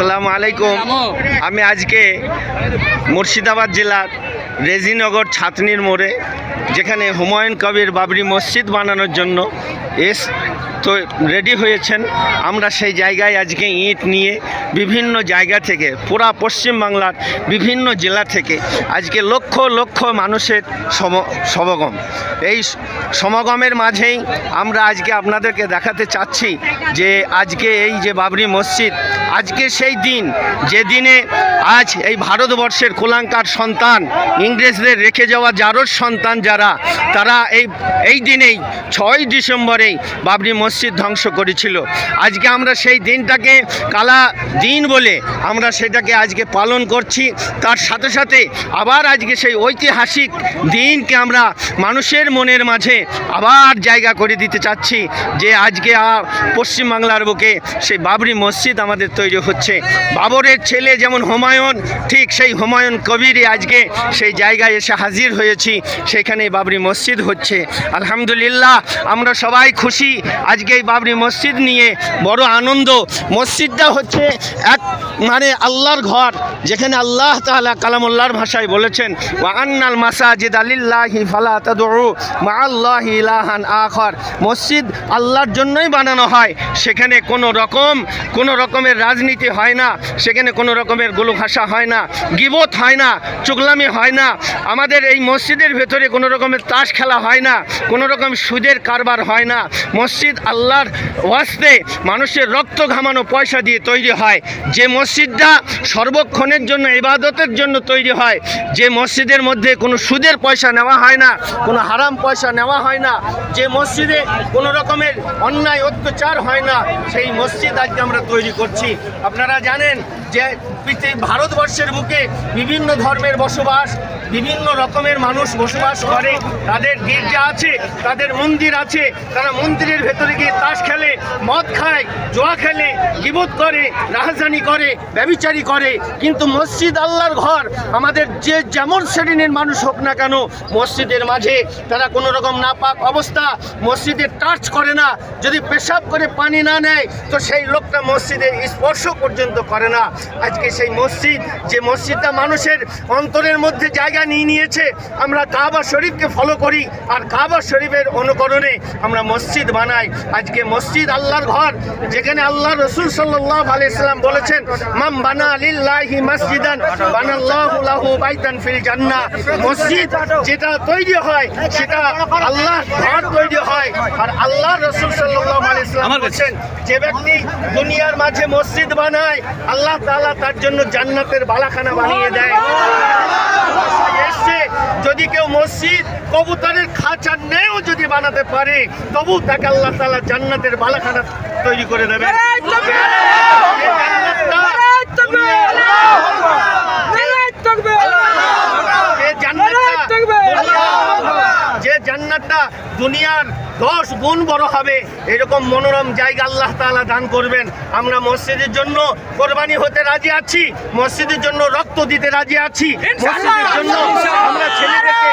আসসালামু আলাইকুম। আমি আজকে মুর্শিদাবাদ জেলার রেজিনগর ছাতনির মোড়ে, যেখানে হুমায়ুন কবির বাবরি মসজিদ বানানোর জন্য এস তো রেডি হয়েছেন। আমরা সেই জায়গায় আজকে ইট নিয়ে বিভিন্ন জায়গা থেকে, পুরা পশ্চিমবাংলার বিভিন্ন জেলা থেকে আজকে লক্ষ লক্ষ মানুষের সম, সমাগম। এই সমাগমের মাঝেই আমরা আজকে আপনাদেরকে দেখাতে চাচ্ছি যে আজকে এই যে বাবরি মসজিদ আজকে সেই দিন, যে দিনে আজ এই ভারতবর্ষের কোলাঙ্কার সন্তান, ইংরেজদের রেখে যাওয়া যারোর সন্তান যারা, তারা এই এই দিনেই ছয় ডিসেম্বরেই বাবরি মসজিদ ধ্বংস করেছিল। আজকে আমরা সেই দিনটাকে কালা দিন বলে আমরা সেটাকে আজকে পালন করছি। তার সাথে সাথে আবার আজকে সেই ঐতিহাসিক দিনকে আমরা মানুষের মনের মাঝে আবার জায়গা করে দিতে চাচ্ছি যে আজকে পশ্চিমবাংলার বুকে সেই বাবরি মসজিদ আমাদের তৈরি হচ্ছে। বাবরের ছেলে যেমন হুমায়ুন, ঠিক সেই হুমায়ুন কবিরই আজকে সেই জায়গায় এসে হাজির হয়েছি। সেখানে বাবরি মসজিদ হচ্ছে। আলহামদুলিল্লাহ, আমরা সবাই খুশি। আজকে এই বাবরি মসজিদ নিয়ে বড় আনন্দ। মসজিদটা হচ্ছে এক মানে আল্লাহর ঘর, যেখানে আল্লাহ তাআলা কালামুল্লাহর ভাষায় বলেছেন, ওয়া আন্নাল মাসাজিদ আলিল্লাহি ফালা তাদউ মা আল্লাহি ইলাহান আখর। মসজিদ আল্লাহর জন্যই বানানো হয়, সেখানে কোনো রকম, কোনো রকমের রাজনীতি হয় না, সেখানে কোনো রকমের গোলু ভাষা হয় না, গিবত হয় না, চুগলামি হয় না। আমাদের এই মসজিদের ভেতরে কোনো রকমের তাস খেলা হয় না, কোনো রকম সুদের কারবার হয় না। মসজিদ আল্লাহর ওয়াস্তে মানুষের রক্ত ঘামানো পয়সা দিয়ে তৈরি হয়। যে মসজিদটা সর্বক্ষণের জন্য, ইবাদতের জন্য তৈরি হয়। যে মসজিদের মধ্যে কোনো সুদের পয়সা নেওয়া হয় না, কোনো হারাম পয়সা নেওয়া হয় না, যে মসজিদে কোনো রকমের অন্যায়, অত্যাচার হয় না, সেই মসজিদ আজকে আমরা তৈরি করছি। আপনারা জানেন যে ভারতবর্ষের বুকে বিভিন্ন ধর্মের বসবাস, বিভিন্ন রকমের মানুষ বসবাস করে। তাদের গির্জা আছে, তাদের মন্দির আছে। তারা মন্দিরের ভেতরে গিয়ে তাস খেলে, মদ খায়, জোয়া খেলে, গিবত করে রাহাজানি করে, ব্যবিচারি করে। কিন্তু মসজিদ আল্লাহর ঘর, আমাদের যে যেমন শ্রেণির মানুষ হোক না কেন, মসজিদের মাঝে তারা কোনো রকম নাপাক অবস্থা, মসজিদে টাচ করে না। যদি পেশাব করে পানি না নেয়, তো সেই লোকটা মসজিদে স্পর্শ পর্যন্ত করে না। আজকে সেই মসজিদ, যে মসজিদটা মানুষের অন্তরের মধ্যে জায়গা নিয়ে নিয়েছে, আমরা কাবা শরীফকে ফলো করি আর কাবা শরীফের অনুকরণে আমরা মসজিদ বানাই। আজকে মসজিদ আল্লাহর ঘর, যেখানে আল্লাহ রসুল সাল্লাহ আলাইসাল্লাম বলেছেন মাম বানা লিল্লাহি মসজিদান, বানাল্লাহু বাইতান ফিল জান্নাহ। মসজিদ যেটা তৈরি হয়, সেটা আল্লাহ ঘর তৈরি হয়। আর আল্লাহ রসুল আলাইসাল্লাম বলেছেন যে ব্যক্তি দুনিয়ার মাঝে মসজিদ বানায় আল্লাহ তাআলা তার জন্য জান্নাতের বালাখানা বানিয়ে দেয়। এসছে যদি কেউ মসজিদ কবুতরের খাঁচা নেও যদি বানাতে পারে তবু তাকে আল্লাহ তালা জান্নাতের বালাখানা তৈরি করে দেবে যে জান্নাতটা যে জান্নাতটা দুনিয়ার দশ গুণ বড় হবে। এরকম মনোরম জায়গা আল্লাহ তালা দান করবেন। আমরা মসজিদের জন্য কোরবানি হতে রাজি আছি মসজিদের জন্য রক্ত দিতে রাজি আছি। মসজিদের জন্য আমরা ছেলেদেরকে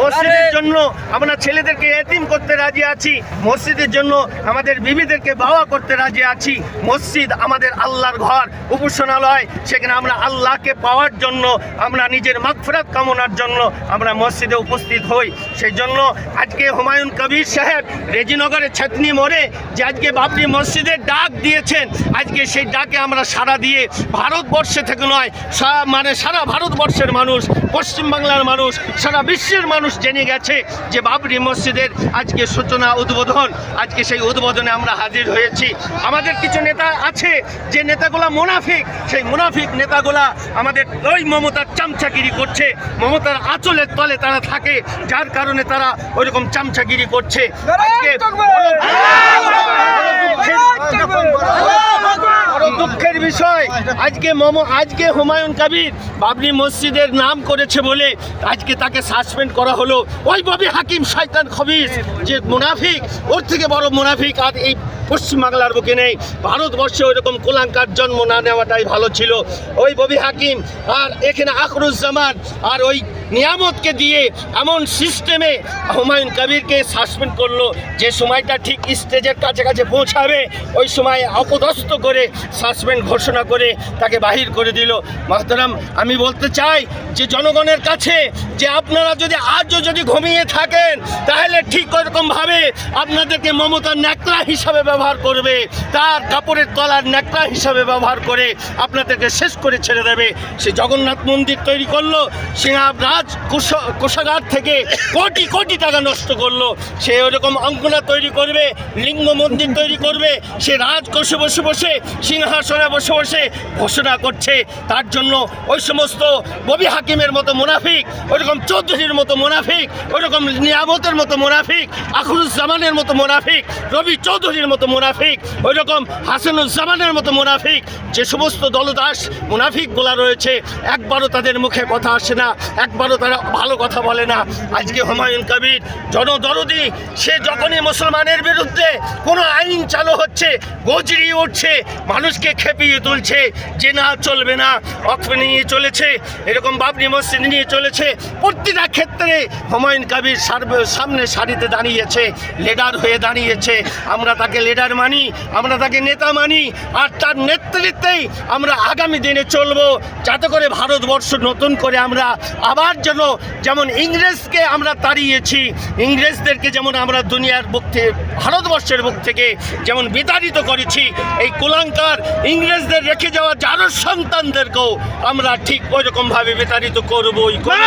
মসজিদের জন্য আমরা ছেলেদেরকে এতিম করতে রাজি আছি, মসজিদের জন্য আমাদের বিবিদেরকে বাবা করতে রাজি আছি। মসজিদ আমাদের আল্লাহর ঘর, উপাসনালয়, সেখানে আমরা আল্লাহকে পাওয়ার জন্য, আমরা নিজের মাগফিরাত কামনার জন্য আমরা মসজিদে উপস্থিত হই। সেই জন্য আজকে হুমায়ুন কবির সাহেব রেজিনগরের ছাতনি মোড়ে যে আজকে বাবরি মসজিদের ডাক দিয়েছেন, আজকে সেই ডাকে আমরা সারা দিয়ে ভারতবর্ষে থেকে নয় মানে সারা ভারতবর্ষের মানুষ, পশ্চিমবাংলার মানুষ সারা বিশ্বের মানুষ জেনে গেছে যে বাবরি মসজিদের আজকে সূচনা উদ্বোধন আজকে সেই উদ্বোধনে আমরা হাজির হয়েছি। আমাদের কিছু নেতা আছে যে নেতাগুলা মুনাফিক সেই মুনাফিক নেতাগুলা আমাদের ওই মমতার চামচাগিরি করছে মমতার আঁচলের তলে তারা থাকে যার কারণে তারা ওইরকম চামচাগিরি করছে। আজকে বড় দুঃখের বিষয়, আজকে মম, আজকে হুমায়ুন কাবির বাবরি মসজিদের নাম করেছে বলে আজকে তাকে সাসপেন্ড করা হলো। ওই ববি হাকিম, শয়তান খবিস যে মুনাফিক, ওর থেকে বড় মুনাফিক আর এই পশ্চিমবাংলার বুকে নেই। ভারতবর্ষে ওইরকম কুলাঙ্কার জন্ম না নেওয়াটাই ভালো ছিল। ওই ববি হাকিম আর এখানে আখরুজ্জামান আর ওই নিয়ামতকে দিয়ে এমন সিস্টেমে হুমায়ুন কবিরকে সাসপেন্ড করল যে সময়টা ঠিক স্টেজের কাছে কাছে পৌঁছাবে, ওই সময় অপদস্থ করে সাসপেন্ড ঘোষণা করে তাকে বাহির করে দিল। মাহতারাম, আমি বলতে চাই যে জনগণের কাছে যে আপনারা যদি আজও যদি ঘুমিয়ে থাকেন, তাহলে ঠিক ওরকমভাবে আপনাদেরকে মমতার ন্যাকড়া হিসাবে ব্যবহার করবে, তার কাপড়ের তলার ন্যাকড়া হিসাবে ব্যবহার করে আপনাদেরকে শেষ করে ছেড়ে দেবে। সে জগন্নাথ মন্দির তৈরি করল, সিংহাব রাজ কোষ- কোষাগার থেকে কোটি কোটি টাকা নষ্ট করল। সে ওরকম অঙ্কনা তৈরি করবে, লিঙ্গ মন্দির তৈরি করবে, সে রাজকোষে বসে বসে, সিংহাসনে বসে বসে ঘোষণা করছে। তার জন্য ওই সমস্ত ববি হাকিমের মতো মুনাফিক ওইরকম চৌধুরীর মতো মুনাফিক ওইরকম নিয়ামতের মতো মুনাফিক, আখরুজ্জামানের মতো মোনাফিক, রবি চৌধুরীর মতো মুনাফিক, ওইরকম হাসানুজ্জামানের মতো মুনাফিক, যে সমস্ত দলদাস মুনাফিকগুলা রয়েছে, একবারও তাদের মুখে কথা আসে না, একবারও তারা ভালো কথা বলে না। আজকে হুমায়ুন কবির জনদরদি, সে যখনই মুসলমানের বিরুদ্ধে কোনো আইন চালু হচ্ছে গজরিয়ে উঠছে, মানুষকে খেপিয়ে তুলছে, যে না চলবে না, অক্ষ নিয়ে চলেছে, এরকম বাবরি মসজিদ নিয়ে চলেছে, প্রতিটা ক্ষেত্রে হুমায়ুন কবির সামনে সারিতে দাঁড়িয়েছে, লিডার হয়ে দাঁড়িয়েছে, আমরা তাকে লিডার মানি, আমরা তাকে নেতা মানি, আর তার নেতৃত্বেই আমরা আগামী দিনে চলবো। যাতে করে ভারতবর্ষ নতুন করে আমরা আবার যেন, যেমন ইংরেজকে আমরা তাড়িয়েছি, ইংরেজদেরকে যেমন আমরা দুনিয়ার বুক থেকে, ভারতবর্ষের বুক থেকে যেমন বিতাড়িত করেছি, এই কুলাঙ্কার ইংরেজদের রেখে যাওয়া যারো সন্তানদেরকেও আমরা ঠিক ওই রকমভাবে বিতাড়িত করবই। করব